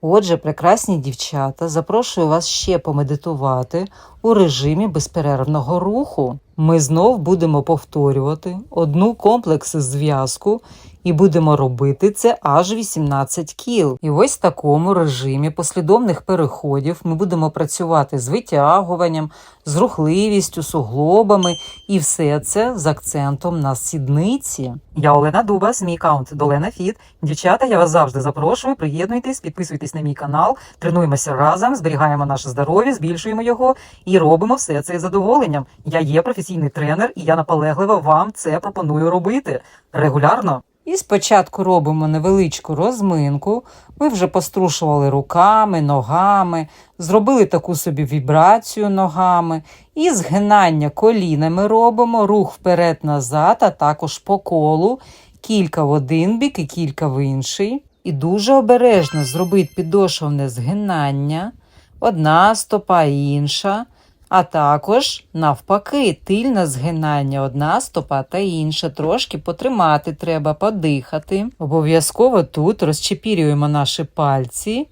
Отже, прекрасні дівчата, запрошую вас ще помедитувати у режимі безперервного руху. Ми знов будемо повторювати одну комплекс зв'язку і будемо робити це аж 18 кіл. І ось в такому режимі послідовних переходів ми будемо працювати з витягуванням, з рухливістю, суглобами, і все це з акцентом на сідниці. Я Олена Дубас, мій аккаунт Долена Фіт. Дівчата, я вас завжди запрошую. Приєднуйтесь, підписуйтесь на мій канал, тренуємося разом, зберігаємо наше здоров'я, збільшуємо його і робимо все це із задоволенням. Я є професійний тренер, і я наполегливо вам це пропоную робити регулярно. І спочатку робимо невеличку розминку. Ми вже пострушували руками, ногами, зробили таку собі вібрацію ногами. І згинання колінами робимо, рух вперед-назад, а також по колу, кілька в один бік і кілька в інший. І дуже обережно зробити підошовне згинання, одна стопа інша. А також навпаки, тильне згинання, одна стопа та інша. Трошки потримати треба, подихати. Обов'язково тут розчепірюємо наші пальці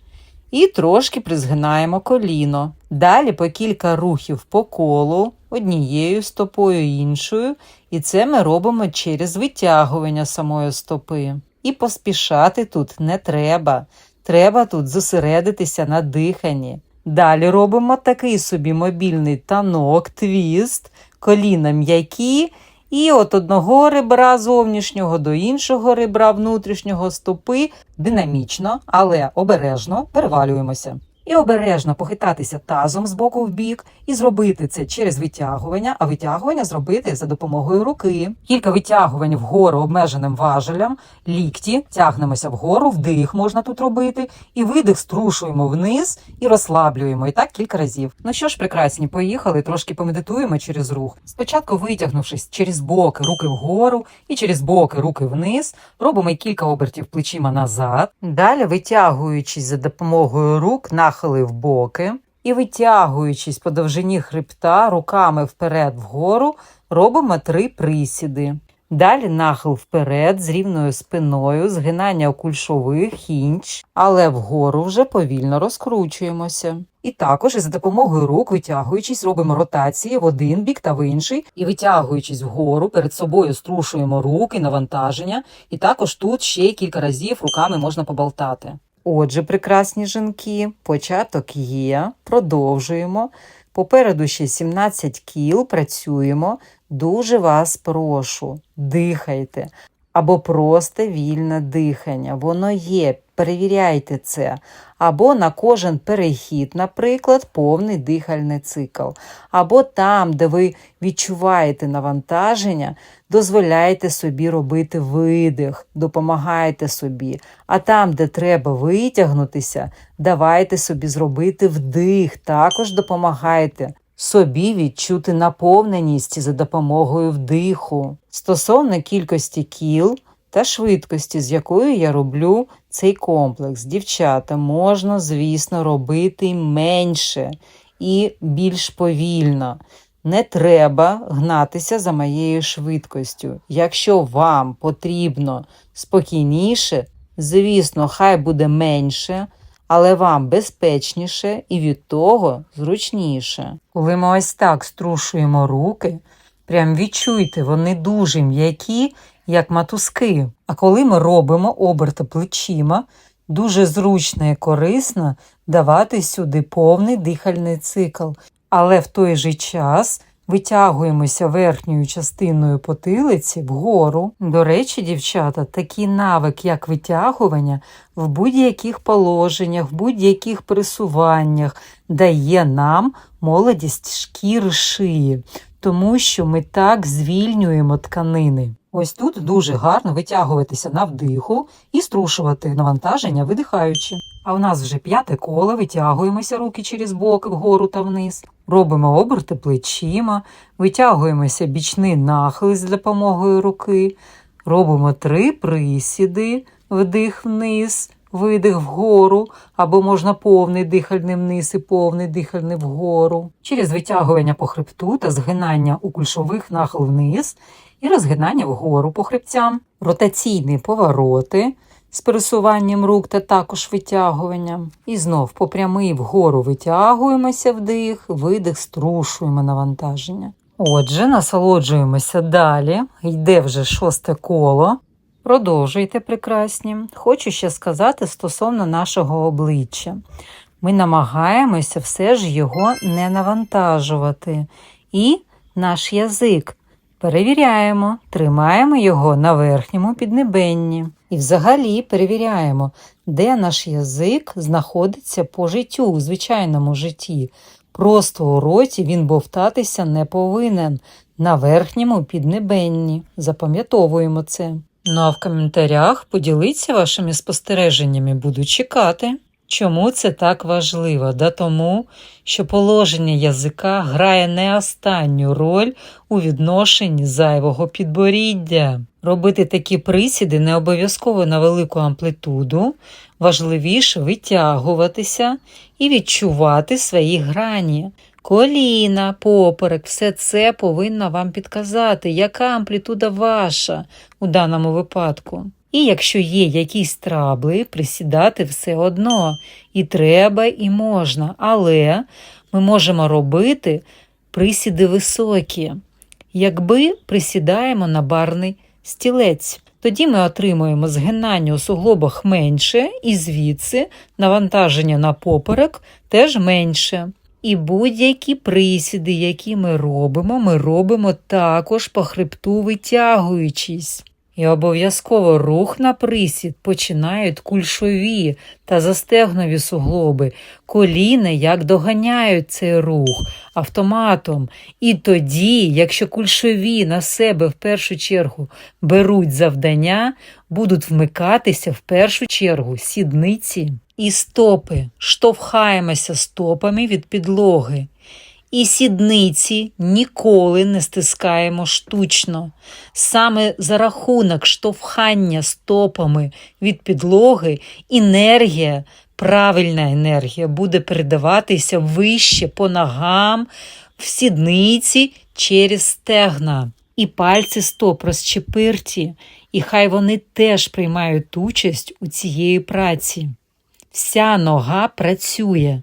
і трошки призгинаємо коліно. Далі по кілька рухів по колу, однією стопою іншою. І це ми робимо через витягування самої стопи. І поспішати тут не треба. Треба тут зосередитися на диханні. Далі робимо такий собі мобільний танок, твіст, коліна м'які, і от одного ребра зовнішнього до іншого ребра внутрішнього стопи динамічно, але обережно перевалюємося. І обережно похитатися тазом з боку в бік і зробити це через витягування, а витягування зробити за допомогою руки. Кілька витягувань вгору обмеженим важелем, лікті, тягнемося вгору, вдих можна тут робити, і видих струшуємо вниз і розслаблюємо. І так кілька разів. Ну що ж, прекрасні, поїхали, трошки помедитуємо через рух. Спочатку витягнувшись через боки, руки вгору і через боки, руки вниз, робимо кілька обертів плечима назад. Далі витягуючись за допомогою рук, нахили в боки і витягуючись по довжині хребта руками вперед вгору, робимо три присіди. Далі нахил вперед з рівною спиною, згинання кульшових, хінч, але вгору вже повільно розкручуємося. І також за допомогою рук, витягуючись, робимо ротації в один бік та в інший, і витягуючись вгору, перед собою струшуємо руки, навантаження, і також тут ще кілька разів руками можна поболтати. Отже, прекрасні жінки, початок є, продовжуємо. Попереду ще 17 кіл, працюємо. Дуже вас прошу, дихайте. Або просто вільне дихання. Воно є, перевіряйте це. Або на кожен перехід, наприклад, повний дихальний цикл. Або там, де ви відчуваєте навантаження, дозволяйте собі робити видих, допомагайте собі. А там, де треба витягнутися, давайте собі зробити вдих, також допомагайте. Собі відчути наповненість за допомогою вдиху. Стосовно кількості кіл та швидкості, з якою я роблю цей комплекс. Дівчата, можна, звісно, робити менше і більш повільно. Не треба гнатися за моєю швидкістю. Якщо вам потрібно спокійніше, звісно, хай буде менше, але вам безпечніше і від того зручніше. Коли ми ось так струшуємо руки, прям відчуйте, вони дуже м'які, як матузки. А коли ми робимо оберти плечима, дуже зручно і корисно давати сюди повний дихальний цикл. Але в той же час витягуємося верхньою частиною потилиці вгору. До речі, дівчата, такий навик, як витягування, в будь-яких положеннях, в будь-яких присуваннях дає нам молодість шкіри шиї, тому що ми так звільнюємо тканини. Ось тут дуже гарно витягуватися на вдиху і струшувати навантаження, видихаючи. А у нас вже п'яте коло, витягуємося руки через боки вгору та вниз, робимо оберти плечима, витягуємося бічний нахил з допомогою руки, робимо три присіди, вдих вниз, видих вгору, або можна повний дихальний вниз і повний дихальний вгору, через витягування по хребту та згинання у кульшових нахил вниз і розгинання вгору по хребцям, ротаційні повороти, з пересуванням рук та також витягуванням. І знов по прямий вгору витягуємося вдих, видих, струшуємо навантаження. Отже, насолоджуємося далі. Йде вже шосте коло. Продовжуйте прекрасні. Хочу ще сказати стосовно нашого обличчя. Ми намагаємося все ж його не навантажувати. І наш язик перевіряємо, тримаємо його на верхньому піднебенні. І взагалі перевіряємо, де наш язик знаходиться по життю у звичайному житті. Просто у роті він бовтатися не повинен на верхньому піднебенні. Запам'ятовуємо це. Ну а в коментарях поділіться вашими спостереженнями, буду чекати. Чому це так важливо? Да тому, що положення язика грає не останню роль у відношенні зайвого підборіддя. Робити такі присіди не обов'язково на велику амплитуду, важливіше витягуватися і відчувати свої грані. Коліна, поперек, все це повинно вам підказати, яка амплітуда ваша у даному випадку. І якщо є якісь трабли, присідати все одно. І треба, і можна. Але ми можемо робити присіди високі, якби присідаємо на барний стілець. Тоді ми отримуємо згинання у суглобах менше, і звідси навантаження на поперек теж менше. І будь-які присіди, які ми робимо, ми робимо також по хребту витягуючись. І обов'язково рух на присід починають кульшові та застегнові суглоби, коліна як доганяють цей рух автоматом. І тоді, якщо кульшові на себе в першу чергу беруть завдання, будуть вмикатися в першу чергу сідниці і стопи, штовхаємося стопами від підлоги. І сідниці ніколи не стискаємо штучно. Саме за рахунок штовхання стопами від підлоги енергія, правильна енергія буде передаватися вище по ногам, в сідниці через стегна. І пальці стоп розчепирті, і хай вони теж приймають участь у цієї праці. Вся нога працює.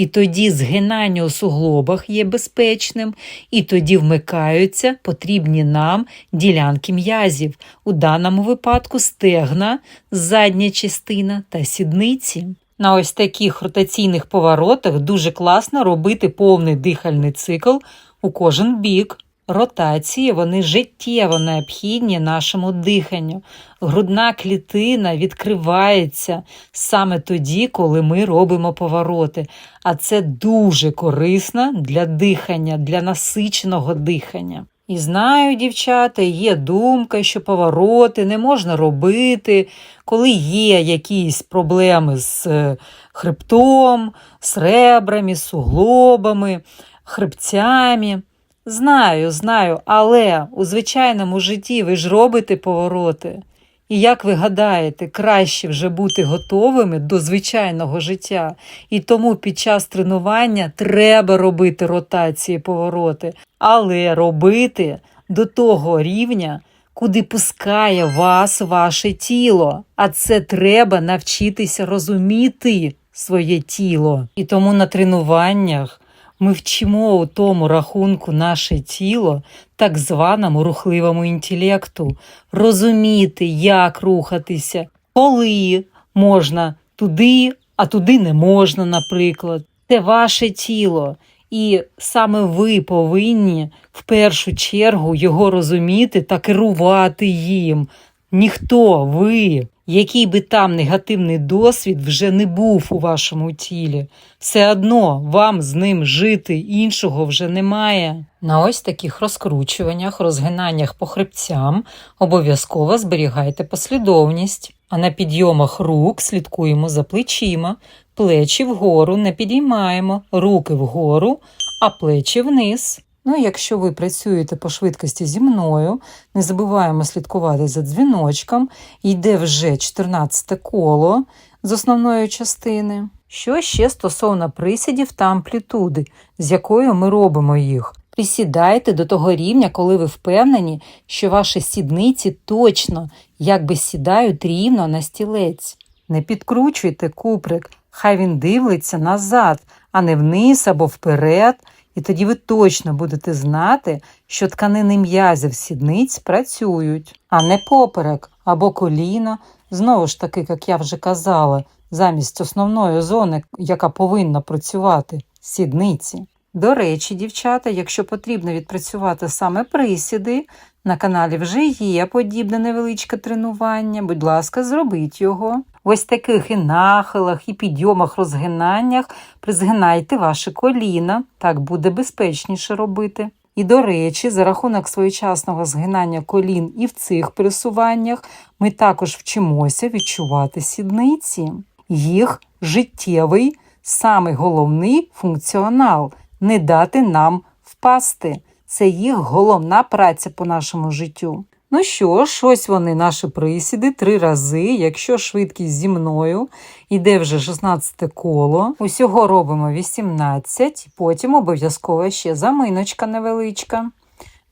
І тоді згинання у суглобах є безпечним, і тоді вмикаються потрібні нам ділянки м'язів, у даному випадку стегна, задня частина та сідниці. На ось таких ротаційних поворотах дуже класно робити повний дихальний цикл у кожен бік. Ротації вони життєво необхідні нашому диханню. Грудна клітина відкривається саме тоді, коли ми робимо повороти. А це дуже корисно для дихання, для насиченого дихання. І знаю, дівчата, є думка, що повороти не можна робити, коли є якісь проблеми з е, хребтом, з ребрами, з суглобами, хребцями. Знаю, знаю, але у звичайному житті ви ж робите повороти. І як ви гадаєте, краще вже бути готовими до звичайного життя. І тому під час тренування треба робити ротації повороти, але робити до того рівня, куди пускає вас ваше тіло. А це треба навчитися розуміти своє тіло. І тому на тренуваннях. Ми вчимо у тому рахунку наше тіло, так званому рухливому інтелекту, розуміти, як рухатися, коли можна туди, а туди не можна, наприклад. Це ваше тіло, і саме ви повинні в першу чергу його розуміти та керувати їм. Ніхто ви який би там негативний досвід вже не був у вашому тілі, все одно вам з ним жити іншого вже немає. На ось таких розкручуваннях, розгинаннях по хребцям обов'язково зберігайте послідовність, а на підйомах рук слідкуємо за плечима, плечі вгору не підіймаємо, руки вгору, а плечі вниз. Ну, якщо ви працюєте по швидкості зі мною, не забуваємо слідкувати за дзвіночком, йде вже 14 коло з основної частини. Що ще стосовно присідів та амплітуди, з якою ми робимо їх? Присідайте до того рівня, коли ви впевнені, що ваші сідниці точно якби сідають рівно на стілець. Не підкручуйте куприк, хай він дивиться назад, а не вниз або вперед, і тоді ви точно будете знати, що тканини м'язів сідниць працюють, а не поперек або коліна, знову ж таки, як я вже казала, замість основної зони, яка повинна працювати сідниці. До речі, дівчата, якщо потрібно відпрацювати саме присіди, на каналі вже є подібне невеличке тренування. Будь ласка, зробіть його. Ось таких і нахилах, і підйомах, розгинаннях призгинайте ваші коліна, так буде безпечніше робити. І, до речі, за рахунок своєчасного згинання колін і в цих пересуваннях ми також вчимося відчувати сідниці. Їх життєвий, самий головний функціонал не дати нам впасти. Це їх головна праця по нашому життю. Ну що ж, ось вони наші присіди три рази. Якщо швидкість зі мною йде вже 16 коло, усього робимо 18, потім обов'язково ще заминочка невеличка.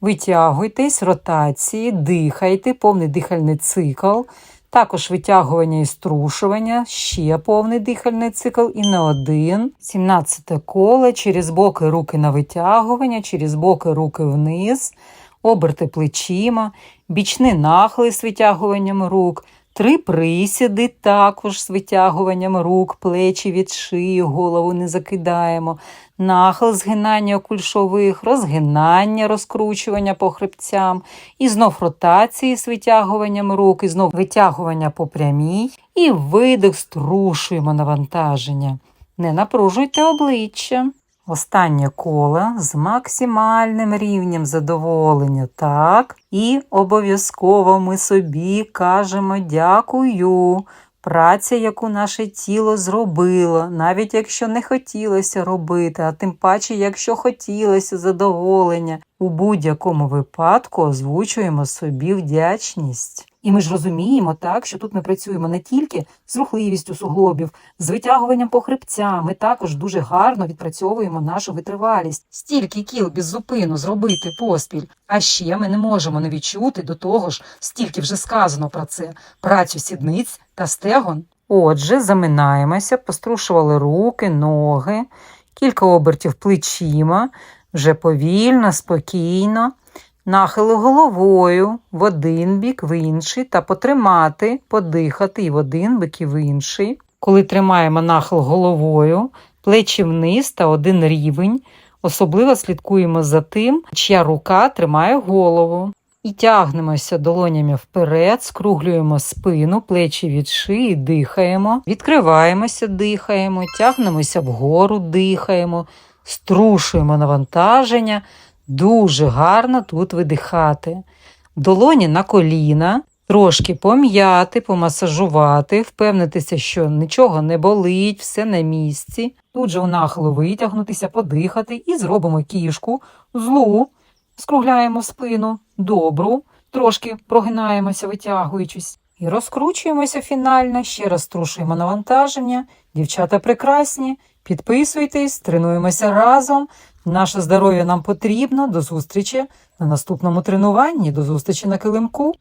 Витягуйтесь, ротації, дихайте, повний дихальний цикл. Також витягування і струшування, ще повний дихальний цикл і не один. 17 коло, через боки руки на витягування, через боки руки вниз, оберти плечима, бічний нахили з витягуванням рук, три присіди також з витягуванням рук, плечі від шиї, голову не закидаємо. Нахил згинання кульшових, розгинання, розкручування по хребцям, і знов ротації з витягуванням рук, і знов витягування по прямій, і видих струшуємо навантаження. Не напружуйте обличчя. Останнє коло з максимальним рівнем задоволення, так? І обов'язково ми собі кажемо дякую. Праця, яку наше тіло зробило, навіть якщо не хотілося робити, а тим паче, якщо хотілося задоволення, у будь-якому випадку озвучуємо собі вдячність. І ми ж розуміємо так, що тут ми працюємо не тільки з рухливістю суглобів, з витягуванням по хребцям. Ми також дуже гарно відпрацьовуємо нашу витривалість. Стільки кіл без зупину зробити поспіль. А ще ми не можемо не відчути до того ж, стільки вже сказано про це, працю сідниць та стегон. Отже, заминаємося, пострушували руки, ноги, кілька обертів плечима, вже повільно, спокійно. Нахили головою в один бік, в інший, та потримати, подихати і в один бік, і в інший. Коли тримаємо нахил головою, плечі вниз та один рівень, особливо слідкуємо за тим, чия рука тримає голову. І тягнемося долонями вперед, скруглюємо спину, плечі від шиї, дихаємо, відкриваємося, дихаємо, тягнемося вгору, дихаємо, струшуємо навантаження. Дуже гарно тут видихати. Долоні на коліна, трошки пом'яти, помасажувати, впевнитися, що нічого не болить, все на місці. Тут же у витягнутися, подихати і зробимо кішку злу, скругляємо спину, добру, трошки прогинаємося, витягуючись. І розкручуємося фінально, ще раз струшуємо навантаження. Дівчата прекрасні, підписуйтесь, тренуємося разом. Наше здоров'я нам потрібно. До зустрічі на наступному тренуванні, до зустрічі на килимку.